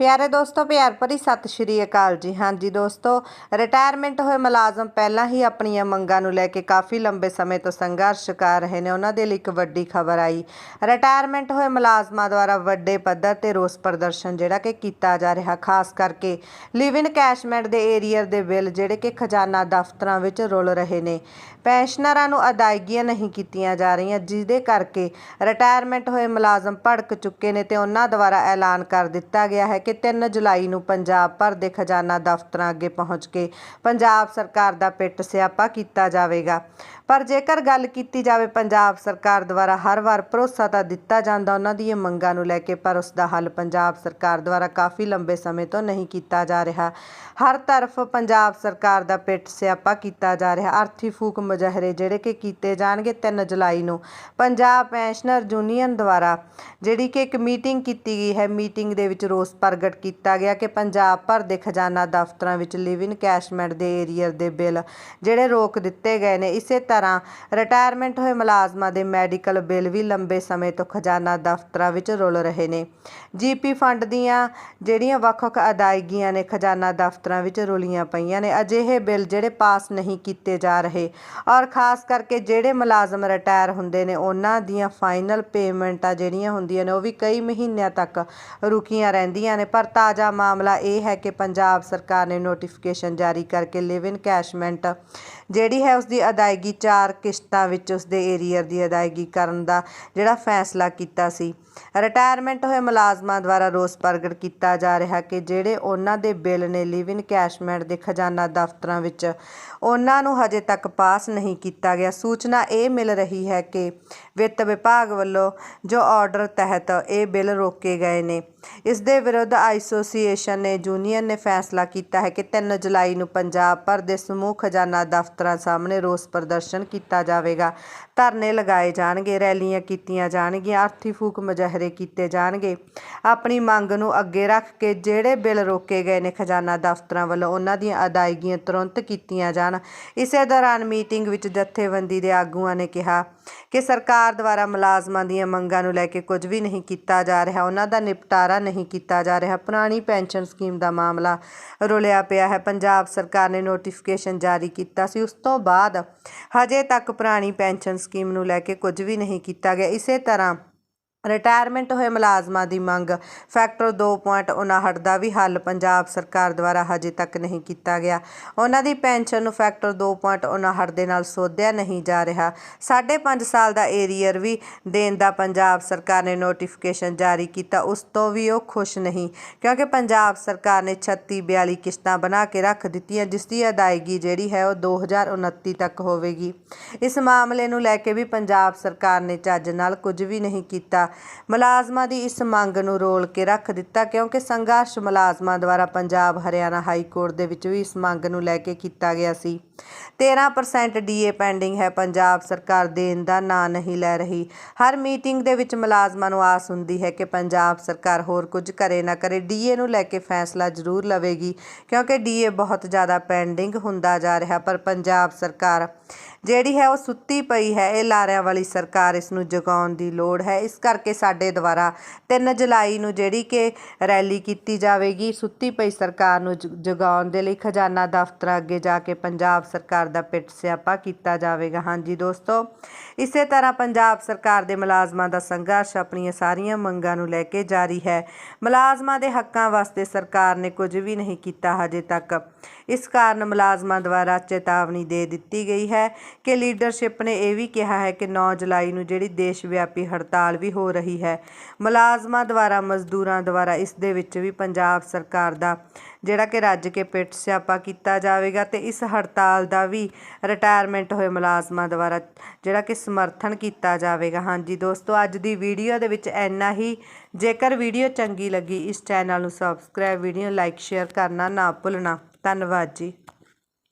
ਪਿਆਰੇ ਦੋਸਤੋ, ਪਿਆਰ ਭਰੀ ਸਤਿ ਸ਼੍ਰੀ ਅਕਾਲ ਜੀ। ਹਾਂਜੀ ਦੋਸਤੋ ਰਿਟਾਇਰਮੈਂਟ ਹੋਏ ਮੁਲਾਜ਼ਮ ਪਹਿਲਾਂ ਹੀ ਆਪਣੀਆਂ ਮੰਗਾਂ ਨੂੰ ਲੈ ਕੇ ਕਾਫੀ ਲੰਬੇ ਸਮੇਂ ਤੋਂ ਸੰਘਰਸ਼ ਕਰ ਰਹੇ ਨੇ। ਉਹਨਾਂ ਦੇ ਲਈ ਇੱਕ ਵੱਡੀ ਖਬਰ ਆਈ। ਰਿਟਾਇਰਮੈਂਟ ਹੋਏ ਮੁਲਾਜ਼ਮਾਂ ਦੁਆਰਾ ਵੱਡੇ ਪੱਧਰ ਤੇ ਰੋਸ ਪ੍ਰਦਰਸ਼ਨ ਜਿਹੜਾ ਕਿ ਕੀਤਾ ਜਾ ਰਿਹਾ, ਖਾਸ ਕਰਕੇ ਲਿਵ ਇਨ ਕੈਸ਼ਮੈਂਟ ਦੇ ਏਰੀਅਰ ਦੇ ਬਿੱਲ ਜਿਹੜੇ ਕਿ ਖਜ਼ਾਨਾ ਦਫ਼ਤਰਾਂ ਵਿੱਚ ਰੁਲ ਰਹੇ ਨੇ। ਪੈਨਸ਼ਨਰਾਂ ਨੂੰ ਅਦਾਇਗੀਆਂ ਨਹੀਂ ਕੀਤੀਆਂ ਜਾ ਰਹੀਆਂ, ਜਿਹਦੇ ਕਰਕੇ ਰਿਟਾਇਰਮੈਂਟ ਹੋਏ ਮੁਲਾਜ਼ਮ ਭੜਕ ਚੁੱਕੇ ਨੇ ਤੇ ਉਹਨਾਂ ਦੁਆਰਾ ਐਲਾਨ ਕਰ ਦਿੱਤਾ ਗਿਆ ਹੈ ਕਿ 3 ਜੁਲਾਈ ਨੂੰ ਪੰਜਾਬ ਭਰ ਦੇ ਖਜ਼ਾਨਾ ਦਫ਼ਤਰਾਂ ਅੱਗੇ ਪਹੁੰਚ ਕੇ ਪੰਜਾਬ ਸਰਕਾਰ ਦਾ ਪਿੱਟ ਸਿਆਪਾ ਕੀਤਾ ਜਾਵੇਗਾ। ਪਰ ਜੇਕਰ ਗੱਲ ਕੀਤੀ ਜਾਵੇ ਪੰਜਾਬ ਸਰਕਾਰ ਦੁਆਰਾ ਹਰ ਵਾਰ ਭਰੋਸਾ ਤਾਂ ਦਿੱਤਾ ਜਾਂਦਾ, ਉਹਨਾਂ ਦੀਆਂ ਮੰਗਾਂ ਨੂੰ ਲੈ ਕੇ, ਪਰ ਉਸ ਦਾ ਹੱਲ ਪੰਜਾਬ ਸਰਕਾਰ ਦੁਆਰਾ ਕਾਫੀ ਲੰਬੇ ਸਮੇਂ ਤੋਂ ਨਹੀਂ ਕੀਤਾ ਜਾ ਰਿਹਾ। ਹਰ ਤਰਫ ਪੰਜਾਬ ਸਰਕਾਰ ਦਾ ਪਿੱਟ ਸਿਆਪਾ ਕੀਤਾ ਜਾ ਰਿਹਾ। ਅਰਥੀ ਫੂਕ ਮੁਜ਼ਾਹਰੇ ਜਿਹੜੇ ਕਿ ਕੀਤੇ ਜਾਣਗੇ 3 ਜੁਲਾਈ ਨੂੰ, ਪੰਜਾਬ ਪੈਨਸ਼ਨਰ ਯੂਨੀਅਨ ਦੁਆਰਾ, ਜਿਹੜੀ ਕਿ ਇੱਕ ਮੀਟਿੰਗ ਕੀਤੀ ਗਈ ਹੈ, ਮੀਟਿੰਗ ਦੇ ਵਿੱਚ ਰੋਸ ਪ੍ਰਗਟ ਕੀਤਾ ਗਿਆ ਕਿ ਪੰਜਾਬ ਭਰ ਦੇ ਖਜ਼ਾਨਾ ਦਫ਼ਤਰਾਂ ਵਿੱਚ ਲਿਵ ਇਨ ਕੈਸ਼ਮੈਂਟ ਦੇ ਏਰੀਅਰ ਦੇ ਬਿੱਲ ਜਿਹੜੇ ਰੋਕ ਦਿੱਤੇ ਗਏ ਨੇ, ਇਸੇ ਤਰ੍ਹਾਂ ਰਿਟਾਇਰਮੈਂਟ ਹੋਏ ਮੁਲਾਜ਼ਮਾਂ ਦੇ ਮੈਡੀਕਲ ਬਿੱਲ ਵੀ ਲੰਬੇ ਸਮੇਂ ਤੋਂ ਖਜ਼ਾਨਾ ਦਫ਼ਤਰਾਂ ਵਿੱਚ ਰੁਲ ਰਹੇ ਨੇ। ਜੀਪੀ ਫੰਡ ਦੀਆਂ ਜਿਹੜੀਆਂ ਵੱਖ-ਵੱਖ ਅਦਾਇਗੀਆਂ ਨੇ ਖਜ਼ਾਨਾ ਦਫ਼ਤਰਾਂ ਵਿੱਚ ਰੁਲੀਆਂ ਪਈਆਂ ਨੇ, ਅਜਿਹੇ ਬਿੱਲ ਜਿਹੜੇ ਪਾਸ ਨਹੀਂ ਕੀਤੇ ਜਾ ਰਹੇ ਔਰ ਖਾਸ ਕਰਕੇ ਜਿਹੜੇ ਮੁਲਾਜ਼ਮ ਰਿਟਾਇਰ ਹੁੰਦੇ ਨੇ, ਉਹਨਾਂ ਦੀਆਂ ਫਾਈਨਲ ਪੇਮੈਂਟਾਂ ਜਿਹੜੀਆਂ ਹੁੰਦੀਆਂ ਨੇ, ਉਹ ਵੀ ਕਈ ਮਹੀਨਿਆਂ ਤੱਕ ਰੁਕੀਆਂ ਰਹਿੰਦੀਆਂ ਨੇ। ਪਰ ਤਾਜ਼ਾ ਮਾਮਲਾ ਇਹ ਹੈ ਕਿ ਪੰਜਾਬ ਸਰਕਾਰ ਨੇ ਨੋਟੀਫਿਕੇਸ਼ਨ ਜਾਰੀ ਕਰਕੇ ਲਿਵ ਇਨ ਕੈਸ਼ਮੈਂਟ ਜਿਹੜੀ ਹੈ ਉਸ ਦੀ ਅਦਾਇਗੀ ਚਾਰ ਕਿਸ਼ਤਾਂ ਵਿੱਚ ਉਸ ਦੇ ਏਰੀਅਰ ਦੀ ਅਦਾਇਗੀ ਕਰਨ ਦਾ ਜਿਹੜਾ ਫੈਸਲਾ ਕੀਤਾ ਸੀ। ਰਿਟਾਇਰਮੈਂਟ ਹੋਏ ਮੁਲਾਜ਼ਮਾਂ ਦੁਆਰਾ ਰੋਸ ਪ੍ਰਗਟ ਕੀਤਾ ਜਾ ਰਿਹਾ ਕਿ ਜਿਹੜੇ ਉਹਨਾਂ ਦੇ ਬਿੱਲ ਨੇ ਲਿਵ ਇਨ ਕੈਸ਼ਮੈਂਟ ਦੇ ਖਜ਼ਾਨਾ ਦਫ਼ਤਰਾਂ ਵਿੱਚ, ਉਹਨਾਂ ਨੂੰ ਹਜੇ ਤੱਕ ਪਾਸ ਨਹੀਂ ਕੀਤਾ ਗਿਆ। ਸੂਚਨਾ ਇਹ ਮਿਲ ਰਹੀ ਹੈ ਕਿ ਵਿੱਤ ਵਿਭਾਗ ਵੱਲੋਂ ਜੋ ਆਰਡਰ ਤਹਿਤ ਇਹ ਬਿੱਲ ਰੋਕੇ ਗਏ ਨੇ, ਇਸ ਦੇ ਵਿਰੁੱਧ ਐਸੋਸੀਏਸ਼ਨ ਨੇ ਯੂਨੀਅਨ ਨੇ ਫੈਸਲਾ ਕੀਤਾ ਹੈ ਕਿ 3 ਜੁਲਾਈ ਨੂੰ ਪੰਜਾਬ ਭਰ ਦੇ ਸਮੂਹ ਖਜ਼ਾਨਾ ਦਫ਼ਤਰਾਂ ਸਾਹਮਣੇ ਰੋਸ ਪ੍ਰਦਰਸ਼ਨ ਕੀਤਾ ਜਾਵੇਗਾ। ਧਰਨੇ ਲਗਾਏ ਜਾਣਗੇ, ਰੈਲੀਆਂ ਕੀਤੀਆਂ ਜਾਣਗੀਆਂ ਅਰਥੀ ਫੂਕ ਮੁਜ਼ਾਹਰੇ ਕੀਤੇ ਜਾਣਗੇ। ਆਪਣੀ ਮੰਗ ਨੂੰ ਅੱਗੇ ਰੱਖ ਕੇ ਜਿਹੜੇ ਬਿੱਲ ਰੋਕੇ ਗਏ ਨੇ ਖਜ਼ਾਨਾ ਦਫ਼ਤਰਾਂ ਵੱਲੋਂ, ਉਹਨਾਂ ਦੀਆਂ ਅਦਾਇਗੀਆਂ ਤੁਰੰਤ ਕੀਤੀਆਂ ਜਾਣ। ਇਸੇ ਦੌਰਾਨ ਮੀਟਿੰਗ ਵਿੱਚ ਜਥੇਬੰਦੀ ਦੇ ਆਗੂਆਂ ਨੇ ਕਿਹਾ ਕਿ ਸਰਕਾਰ ਦੁਆਰਾ ਮੁਲਾਜ਼ਮਾਂ ਦੀਆਂ ਮੰਗਾਂ ਨੂੰ ਲੈ ਕੇ ਕੁਝ ਵੀ ਨਹੀਂ ਕੀਤਾ ਜਾ ਰਿਹਾ। ਉਹਨਾਂ ਦਾ ਨਿਪਟਾਰਾ ਨਹੀਂ ਕੀਤਾ ਜਾ ਰਿਹਾ। ਪੁਰਾਣੀ ਪੈਨਸ਼ਨ ਸਕੀਮ ਦਾ ਮਾਮਲਾ ਰੁਲਿਆ ਪਿਆ ਹੈ। ਪੰਜਾਬ ਸਰਕਾਰ ਨੇ ਨੋਟੀਫਿਕੇਸ਼ਨ ਜਾਰੀ ਕੀਤਾ ਸੀ। ਉਸ ਤੋਂ ਬਾਅਦ ਹਜੇ ਤੱਕ ਪੁਰਾਣੀ ਪੈਨਸ਼ਨ ਸਕੀਮ ਨੂੰ ਲੈ ਕੇ ਕੁਝ ਵੀ ਨਹੀਂ ਕੀਤਾ ਗਿਆ। ਇਸੇ ਤਰ੍ਹਾਂ ਰਿਟਾਇਰਮੈਂਟ ਹੋਏ ਮੁਲਾਜ਼ਮਾਂ ਦੀ ਮੰਗ। ਫੈਕਟਰ 2.59 ਦਾ ਵੀ ਹੱਲ ਪੰਜਾਬ ਸਰਕਾਰ ਦੁਆਰਾ ਹਜੇ ਤੱਕ ਨਹੀਂ ਕੀਤਾ ਗਿਆ। ਉਹਨਾਂ ਦੀ ਪੈਨਸ਼ਨ ਨੂੰ ਫੈਕਟਰ 2.59 ਦੇ ਨਾਲ ਸੋਧਿਆ ਨਹੀਂ ਜਾ ਰਿਹਾ। 5.5 ਸਾਲ ਦਾ ਏਰੀਅਰ ਵੀ ਦੇਣ ਦਾ ਪੰਜਾਬ ਸਰਕਾਰ ਨੇ ਨੋਟੀਫਿਕੇਸ਼ਨ ਜਾਰੀ ਕੀਤਾ, ਉਸ ਤੋਂ ਵੀ ਉਹ ਖੁਸ਼ ਨਹੀਂ। ਕਿਉਂਕਿ ਪੰਜਾਬ ਸਰਕਾਰ ਨੇ 36 42 ਕਿਸ਼ਤਾਂ ਬਣਾ ਕੇ ਰੱਖ ਦਿੱਤੀਆਂ, ਜਿਸ ਦੀ ਅਦਾਇਗੀ ਜਿਹੜੀ ਹੈ ਉਹ 2029 ਤੱਕ ਹੋਵੇਗੀ। ਇਸ ਮਾਮਲੇ ਨੂੰ ਲੈ ਕੇ ਵੀ ਪੰਜਾਬ ਸਰਕਾਰ ਨੇ ਚੱਜ ਨਾਲ ਕੁਝ ਵੀ ਨਹੀਂ ਕੀਤਾ। ਮੁਲਾਜ਼ਮਾਂ ਦੀ ਇਸ ਮੰਗ ਨੂੰ ਰੋਲ ਕੇ ਰੱਖ ਦਿੱਤਾ, ਕਿਉਂਕਿ ਸੰਘਰਸ਼ ਮੁਲਾਜ਼ਮਾਂ ਦੁਆਰਾ ਪੰਜਾਬ ਹਰਿਆਣਾ ਹਾਈ ਕੋਰਟ ਦੇ ਵਿੱਚ ਵੀ ਇਸ ਮੰਗ ਨੂੰ ਲੈ ਕੇ ਕੀਤਾ ਗਿਆ ਸੀ। 13% ਡੀਏ ਪੈਂਡਿੰਗ ਹੈ, ਪੰਜਾਬ ਸਰਕਾਰ ਦੇਣ ਦਾ ਨਾਂ ਨਹੀਂ ਲੈ ਰਹੀ। ਹਰ ਮੀਟਿੰਗ ਦੇ ਵਿੱਚ ਮੁਲਾਜ਼ਮਾਂ ਨੂੰ ਆਸ ਹੁੰਦੀ ਹੈ ਕਿ ਪੰਜਾਬ ਸਰਕਾਰ ਹੋਰ ਕੁਝ ਕਰੇ ਨਾ ਕਰੇ। ਡੀਏ ਨੂੰ ਲੈ ਕੇ ਫੈਸਲਾ ਜ਼ਰੂਰ ਲਵੇਗੀ, ਕਿਉਂਕਿ ਡੀਏ ਬਹੁਤ ਜ਼ਿਆਦਾ ਪੈਂਡਿੰਗ ਹੁੰਦਾ ਜਾ ਰਿਹਾ, ਪਰ ਪੰਜਾਬ ਸਰਕਾਰ ਜਿਹੜੀ ਹੈ ਉਹ ਸੁੱਤੀ ਪਈ ਹੈ। ਇਹ ਲਾਰਿਆਂ ਵਾਲੀ ਸਰਕਾਰ ਇਸ ਨੂੰ ਜਗਾਉਣ ਦੀ ਲੋੜ ਹੈ। ਇਸ ਕਰਕੇ ਸਾਡੇ ਦੁਆਰਾ 3 ਜੁਲਾਈ ਨੂੰ ਜਿਹੜੀ ਕਿ ਰੈਲੀ ਕੀਤੀ ਜਾਵੇਗੀ, ਸੁੱਤੀ ਪਈ ਸਰਕਾਰ ਨੂੰ ਜਗਾਉਣ ਦੇ ਲਈ ਖਜ਼ਾਨਾ ਦਫ਼ਤਰਾਂ ਅੱਗੇ ਜਾ ਕੇ ਪੰਜਾਬ ਸਰਕਾਰ ਦਾ ਪਿੱਟ ਸਿਆਪਾ ਕੀਤਾ ਜਾਵੇਗਾ। ਹਾਂਜੀ ਦੋਸਤੋ, ਇਸੇ ਤਰ੍ਹਾਂ ਪੰਜਾਬ ਸਰਕਾਰ ਦੇ ਮੁਲਾਜ਼ਮਾਂ ਦਾ ਸੰਘਰਸ਼ ਆਪਣੀਆਂ ਸਾਰੀਆਂ ਮੰਗਾਂ ਨੂੰ ਲੈ ਕੇ ਜਾਰੀ ਹੈ। ਮੁਲਾਜ਼ਮਾਂ ਦੇ ਹੱਕਾਂ ਵਾਸਤੇ ਸਰਕਾਰ ਨੇ ਕੁਝ ਵੀ ਨਹੀਂ ਕੀਤਾ ਹਜੇ ਤੱਕ। ਇਸ ਕਾਰਨ ਮੁਲਾਜ਼ਮਾਂ ਦੁਆਰਾ ਚੇਤਾਵਨੀ ਦੇ ਦਿੱਤੀ ਗਈ ਹੈ ਕਿ ਲੀਡਰਸ਼ਿਪ ਨੇ ਇਹ ਵੀ ਕਿਹਾ ਹੈ ਕਿ 9 ਜੁਲਾਈ ਨੂੰ ਜਿਹੜੀ ਦੇਸ਼ ਵਿਆਪੀ ਹੜਤਾਲ ਵੀ ਹੋ ਰਹੀ ਹੈ, ਮੁਲਾਜ਼ਮਾਂ ਦੁਆਰਾ, ਮਜ਼ਦੂਰਾਂ ਦੁਆਰਾ, ਇਸ ਦੇ ਵਿੱਚ ਵੀ ਪੰਜਾਬ ਸਰਕਾਰ ਦਾ ਜਿਹੜਾ ਕਿ ਰੱਜ ਕੇ ਪਿੱਟ ਸਿਆਪਾ ਕੀਤਾ ਜਾਵੇਗਾ ਤੇ ਇਸ ਹੜਤਾਲ ਦਾ ਵੀ ਰਿਟਾਇਰਮੈਂਟ ਹੋਏ ਮੁਲਾਜ਼ਮਾਂ ਦੁਆਰਾ ਜਿਹੜਾ ਕਿ ਸਮਰਥਨ ਕੀਤਾ ਜਾਵੇਗਾ। ਹਾਂਜੀ ਦੋਸਤੋ, ਅੱਜ ਦੀ ਵੀਡੀਓ ਦੇ ਵਿੱਚ ਇੰਨਾ ਹੀ। ਜੇਕਰ ਵੀਡੀਓ ਚੰਗੀ ਲੱਗੀ, ਇਸ ਚੈਨਲ ਨੂੰ ਸਬਸਕ੍ਰਾਈਬ ਵੀਡੀਓ ਲਾਈਕ ਸ਼ੇਅਰ ਕਰਨਾ ਨਾ ਭੁੱਲਣਾ। ਧੰਨਵਾਦ ਜੀ।